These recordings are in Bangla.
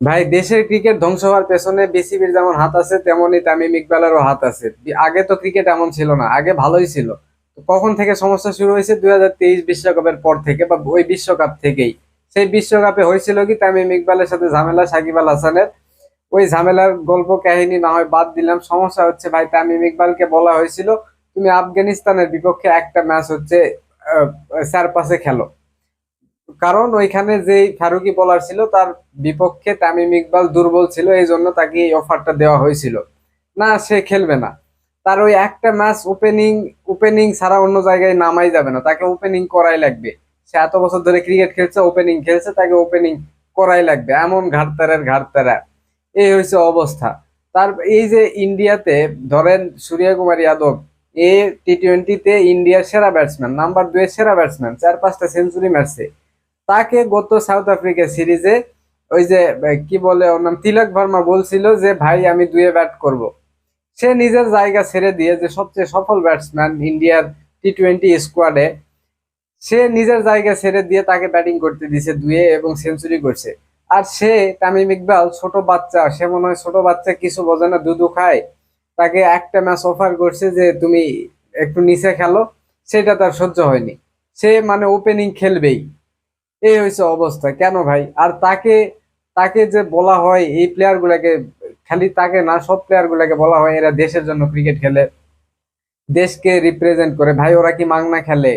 ভাই দেশের ক্রিকেট ধ্বংস হওয়ার পেছনে বিসিবির যেমন হাত আছে তেমনই তামিম ইকবালেরও হাত আছে। আগে তো ক্রিকেট এমন ছিল না আগে ভালোই ছিল। কখন থেকে সমস্যা শুরু হয়েছে? দুই হাজার তেইশ বিশ্বকাপের পর থেকে বা ওই বিশ্বকাপ থেকেই। সেই বিশ্বকাপে হয়েছিল কি তামিম ইকবালের সাথে ঝামেলা সাকিব আল হাসানের। ওই ঝামেলার গল্প কাহিনী না হয় বাদ দিলাম। সমস্যা হচ্ছে ভাই তামিম ইকবালকে বলা হয়েছিল তুমি আফগানিস্তানের বিপক্ষে একটা ম্যাচ হচ্ছে আহ, চার খেলো। কারণ ওইখানে যেই ফারুকি বোলার ছিল, তার বিপক্ষে তামিম ইকবাল দুর্বল ছিল এই জন্য তাকে এই অফারটা দেওয়া হয়েছিল। না, সে খেলবে না। তার ওই একটা ম্যাচ ওপেনিং ওপেনিং ছাড়া অন্য জায়গায় নামাই যাবে না। তাকে ওপেনিং করাই লাগবে। সে এত বছর ধরে ক্রিকেট খেলছে ওপেনিং খেলছে, তাকে ওপেনিং করাই লাগবে। এমন ঘাটতারের ঘাটতারা এই হয়েছে অবস্থা। তার এই যে ইন্ডিয়াতে, ধরেন সূর্য কুমার যাদব, এ টি টোয়েন্টিতে ইন্ডিয়ার সেরা ব্যাটসম্যান নাম্বার দুই সেরা ব্যাটসম্যান চার পাঁচটা সেঞ্চুরি মারছে তাকে গত সাউথ আফ্রিকা সিরিজে ওই যে কি বলে ওর নাম, তিলক ভার্মা বলছিল যে, ভাই, আমি দুয়ে ব্যাট করব। সে নিজের জায়গা ছেড়ে দিয়ে যে সবচেয়ে সফল ব্যাটসম্যান ইন্ডিয়ার টি টোয়েন্টি স্কোয়াডে সে নিজের জায়গা ছেড়ে দিয়ে তাকে ব্যাটিং করতে দিছে দুয়ে এবং সেঞ্চুরি করছে। আর সে তামিম ইকবাল, ছোট বাচ্চা, সে মনে হয় ছোট বাচ্চা, কিছু বোঝে না, দুধু খায়। তাকে একটা ম্যাচ অফার করছে যে, তুমি একটু নিচে খেলো। সেটা তার সহ্য হয়নি। সে মানে ওপেনিং খেলবেই। এই হয়েছে অবস্থা। কেন ভাই? আর তাকে তাকে যে বলা হয়, এই প্লেয়ার গুলাকে, খালি তাকে না, সব প্লেয়ার গুলাকে বলা হয়, এরা দেশের জন্য ক্রিকেট খেলে। দেশকে রিপ্রেজেন্ট করে। ভাই, ওরা কি মাংনা খেলে?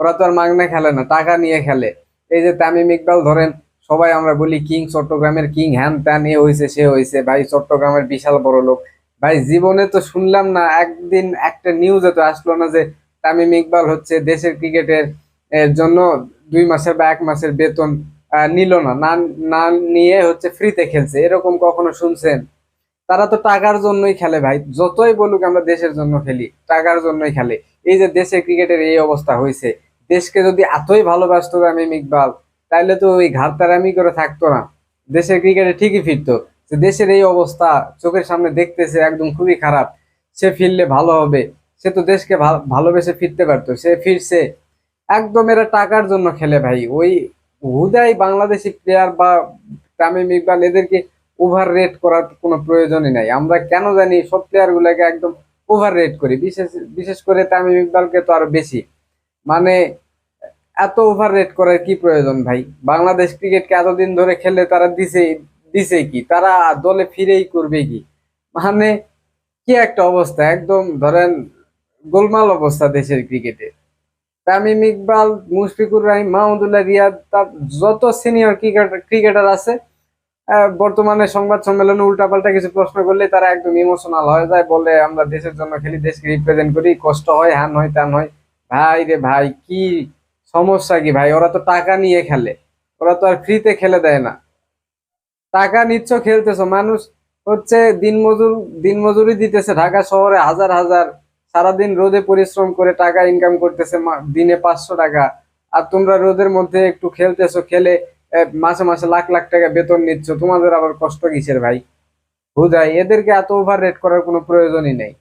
ওরা তো আর মাংনা খেলে না, টাকা নিয়ে খেলে। এই যে তামিম ইকবাল ধরেন, সবাই আমরা বলি কিং চট্টগ্রামের কিং হ্যান ত্যান, এ হয়েছে সে হয়েছে ভাই, চট্টগ্রামের বিশাল বড় লোক। ভাই, জীবনে তো শুনলাম না, একদিন একটা নিউজে তো আসলো না যে তামিম ইকবাল হচ্ছে দেশের ক্রিকেটের জন্য দুই মাসের বা এক মাসের বেতন নিল না। না নিয়ে হচ্ছে ফ্রিতে খেলছে। এরকম কখনো শুনছেন? তারা তো টাকার জন্যই খেলে ভাই। যতই বলুক আমরা দেশের জন্য খেলি, টাকার জন্যই খেলে। এই যে দেশের ক্রিকেটের এই অবস্থা হয়েছে, দেশকে যদি এতই ভালোবাসতো আমি ইকবাল তাহলে তো ওই ঘাটতারামি করে থাকতো না। দেশের ক্রিকেটে ঠিকই ফিরতো। যে দেশের এই অবস্থা চোখের সামনে দেখতেছে একদম খুবই খারাপ। সে ফিরলে ভালো হবে। সে তো দেশকে ভালোবেসে ফিরতে পারতো। সে ফিরছে একদম এরা টাকার জন্য খেলে ভাই। ওই হুদাই বাংলাদেশি প্লেয়ার বা তামিম ইকবাল এদেরকে ওভার রেট করার কোনো প্রয়োজনই নাই। আমরা কেন জানি সব প্লেয়ার গুলাকে একদম ওভার রেট করি। বিশেষ বিশেষ করে তামিম ইকবালকে তো আরও বেশি। মানে এত ওভার রেট করার কি প্রয়োজন ভাই? বাংলাদেশ ক্রিকেটকে এতদিন ধরে খেলে তারা দিছে দিছে কি? তারা দলে ফিরেই করবে কি? মানে কি একটা অবস্থা। একদম ধরেন গোলমাল অবস্থা দেশের ক্রিকেটে তামিম ইকবাল, মুশফিকুর রহিম, মাহমুদুল্লাহ রিয়াদ, তার যত সিনিয়র ক্রিকেটার ক্রিকেটার আছে বর্তমানে সংবাদ সম্মেলনে উল্টাপাল্টা কিছু প্রশ্ন করলে তারা একদম ইমোশনাল হয়ে যায়, বলে আমরা দেশের জন্য খেলি, দেশকে রিপ্রেজেন্ট করি, কষ্ট হয় হ্যান হয় ত্যান হয়। ভাই রে ভাই, কি সমস্যা কি ভাই? ওরা তো টাকা নিয়ে খেলে, ওরা তো আর ফ্রিতে খেলে দেয় না। টাকা নিচ্ছ, খেলতেছো, মানুষ হচ্ছে দিনমজুর, দিনমজুরি দিতেছে, ঢাকা শহরে হাজার হাজার সারাদিন রোদে পরিশ্রম করে টাকা ইনকাম করতেছে দিনে পাঁচশো টাকা। আর তোমরা রোদের মধ্যে একটু খেলতেছো, খেলে মাসে মাসে লাখ লাখ টাকা বেতন নিচ্ছ, তোমাদের আবার কষ্ট কিসের ভাই? বুঝাই এদেরকে এত ওভার রেট করার কোনো প্রয়োজনই নেই।